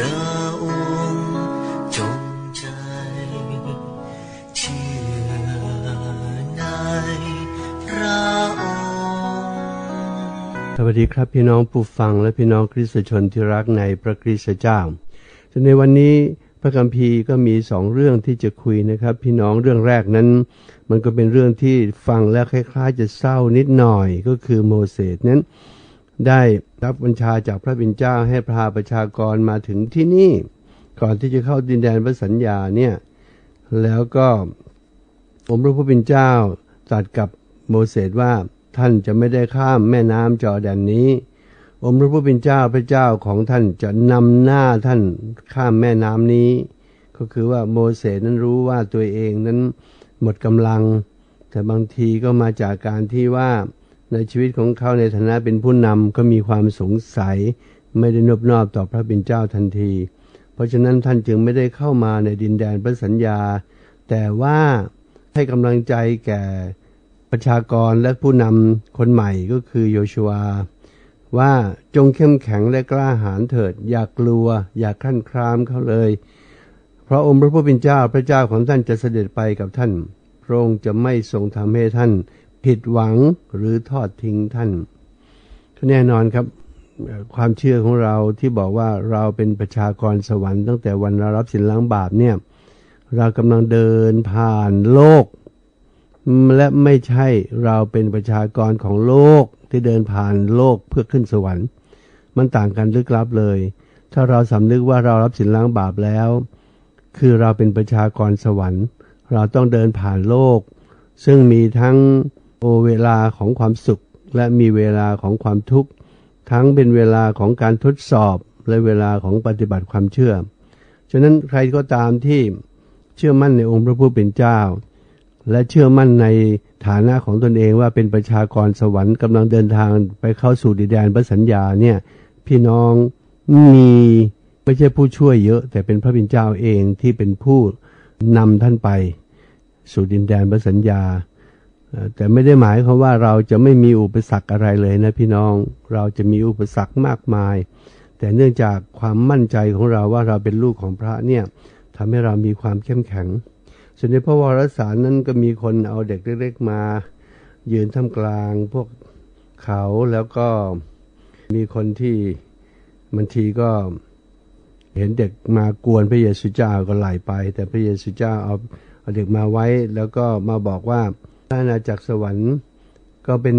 พระองสวัสดีครับพี่น้องผู้ฟังและพี่น้องคริสตชนที่รักในพระคริสตเจ้าในวันนี้พระคัมภีร์ก็มีสองเรื่องที่จะคุยนะครับ พี่น้องเรื่องแรกนั้น มันก็เป็นเรื่องที่ฟังแล้วคล้ายๆ จะเศร้านิดหน่อยก็คือโมเสสนั้น ได้รับบัญชาจากพระบิดาเจ้าให้พาประชากรมาถึงที่นี่ ก่อนที่จะเข้าดินแดนพระสัญญาเนี่ยแล้วก็ผมพระผู้เป็นเจ้าตรัสกับโมเสสว่าท่านจะไม่ได้ข้ามแม่น้ำจอแดนนี้ องค์พระผู้เป็นเจ้าพระเจ้าของท่านจะนำหน้าท่านข้ามแม่น้ำนี้ ก็คือว่าโมเสสนั้นรู้ว่าตัวเองนั้นหมดกำลัง แต่บางทีก็มาจากการที่ว่า ในชีวิตของเขาในฐานะเป็นผู้นำก็มีความสงสัย ไม่ได้นบนอบต่อพระบิดาเจ้าทันที เพราะฉะนั้นท่านจึงไม่ได้เข้ามาในดินแดนพระสัญญา แต่ว่าให้กำลังใจแก่ประชากรและผู้นำคนใหม่ก็คือโยชัวว่าจงเข้มแข็งและกล้าหาญเถิด อย่ากลัว อย่าขั้นครามเขาเลย เพราะองค์พระผู้เป็นเจ้าพระเจ้าของท่านจะเสด็จไปกับท่าน พระองค์จะไม่ทรงทำให้ท่าน ผิดหวังหรือทอดทิ้งท่านแน่นอนครับความเชื่อของเราที่บอกว่าเราเป็นประชากรสวรรค์ตั้งแต่วันเรารับสินล้างบาปเนี่ยเรากำลังเดินผ่านโลก และไม่ใช่เราเป็นประชากรของโลกที่เดินผ่านโลกเพื่อขึ้นสวรรค์ มันต่างกันลึกลับเลย ถ้าเราสำนึกว่าเรารับสินล้างบาปแล้ว คือเราเป็นประชากรสวรรค์ เราต้องเดินผ่านโลก ซึ่งมีทั้ง โอเวลาของความสุข และมีเวลาของความทุกข์ ทั้งเป็นเวลาของการทดสอบและเวลาของปฏิบัติความเชื่อ ฉะนั้นใครก็ตามที่เชื่อมั่นในองค์พระผู้เป็นเจ้า และเชื่อมั่นในฐานะของตนเองว่าเป็นประชากรสวรรค์กำลังเดินทางไปเข้าสู่ดินแดนพระสัญญาเนี่ยพี่น้องมีไม่ใช่ผู้ช่วยเยอะ แต่เป็นพระบิดาเจ้าเองที่เป็นผู้นำท่านไป สู่ดินแดนพระสัญญา แต่ไม่ได้หมายความว่าเราจะไม่มีอุปสรรคอะไรเลยนะพี่น้อง เราจะมีอุปสรรคมากมาย แต่เนื่องจากความมั่นใจของเราว่าเราเป็นลูกของพระเนี่ยทำให้เรามีความเข้มแข็ง ส่วนในพระวรสารนั้นก็มีคนเอาเด็กเล็กๆมา ยืนท่ามกลางพวกเขาแล้วก็มีคนที่บางทีก็เห็นเด็กมากวนพระเยซูเจ้าก็ไหลไป แต่พระเยซูเจ้าเอาเอาเด็กมาไว้แล้วก็มาบอกว่า อาณาจักรสวรรค์ก็เป็น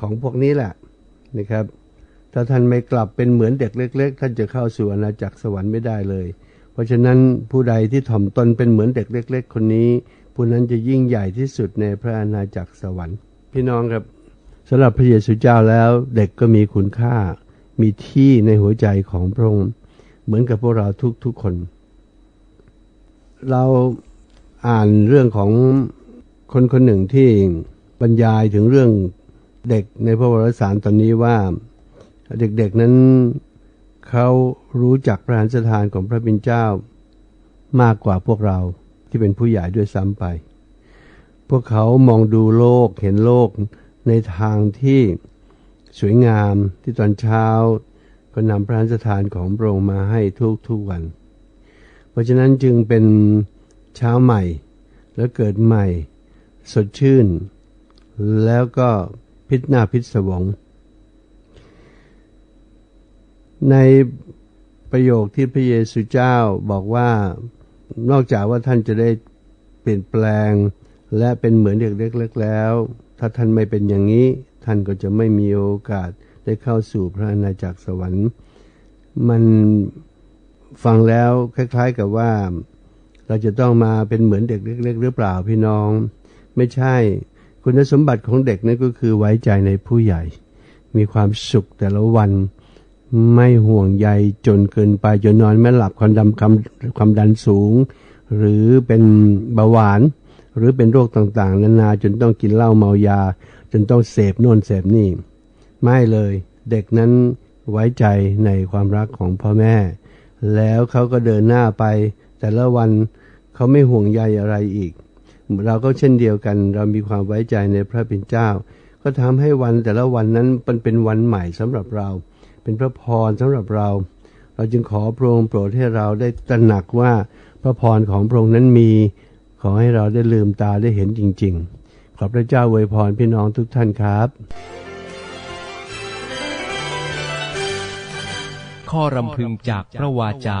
ของพวกนี้แหละนะครับ ถ้าท่านไม่กลับเป็นเหมือนเด็กเล็ก ๆ ท่านจะเข้าสู่อาณาจักรสวรรค์ไม่ได้เลย เพราะฉะนั้นผู้ใดที่ถ่อมตนเป็นเหมือนเด็กเล็ก ๆ คนนี้ ผู้นั้นจะยิ่งใหญ่ที่สุดในพระอาณาจักรสวรรค์ พี่น้องครับสำหรับพระเยซูเจ้าแล้วเด็กก็มีคุณค่า มีที่ในหัวใจของพระองค์เหมือนกับพวกเราทุกๆคน เราอ่านเรื่องของ คนคนหนึ่งที่บรรยายถึงเรื่องเด็กในพระวรสารตอนนี้ว่าเด็กๆนั้นเขารู้จักพระหฤสถานของพระบิดาเจ้ามากกว่าพวกเราที่เป็นผู้ใหญ่ด้วยซ้ำไป พวกเขามองดูโลกเห็นโลกในทางที่สวยงามที่ตอนเช้าก็นำพระหฤสถานของพระองค์มาให้ทุกทุกวัน เพราะฉะนั้นจึงเป็นเช้าใหม่แล้วเกิดใหม่ สดชื่น แล้วก็พิษหน้าพิษสวง ในประโยคที่พระเยซูเจ้าบอกว่านอกจากว่าท่านจะได้เปลี่ยนแปลง และเป็นเหมือนเด็กเล็กๆแล้ว ถ้าท่านไม่เป็นอย่างนี้ ท่านก็จะไม่มีโอกาสได้เข้าสู่พระอาณาจักรสวรรค์ มันฟังแล้วคล้าย ๆกับว่า เราจะต้องมาเป็นเหมือนเด็กเล็ก ๆ หรือเปล่าพี่น้อง ไม่ใช่ คุณสมบัติของเด็กนั่นก็คือไว้ใจในผู้ใหญ่ มีความสุขแต่ละวันไม่ห่วงใยจนเกินไปจนนอนไม่หลับความดันความความดันสูง หรือเป็นเบาหวาน หรือเป็นโรคต่างๆ นานาจนต้องกินเหล้าเมายา จนต้องเสพโน่นเสพนี่ ไม่เลยเด็กนั้นไว้ใจในความรักของพ่อแม่ แล้วเขาก็เดินหน้าไป แต่ละวันเขาไม่ห่วงใยอะไรอีก เราก็เช่นเดียวกัน เรามีความไว้ใจในพระเป็นเจ้า ก็ทำให้วันแต่ละวันนั้นมันเป็นวันใหม่สำหรับเรา เป็นพระพรสำหรับเรา เราจึงขอพระองค์โปรดให้เราได้ตระหนักว่าพระพรของพระองค์นั้นมี ขอให้เราได้ลืมตาได้เห็นจริง ๆ ขอพระเจ้าอวยพรพี่น้องทุกท่านครับ ข้อรำพึงจากพระวาจา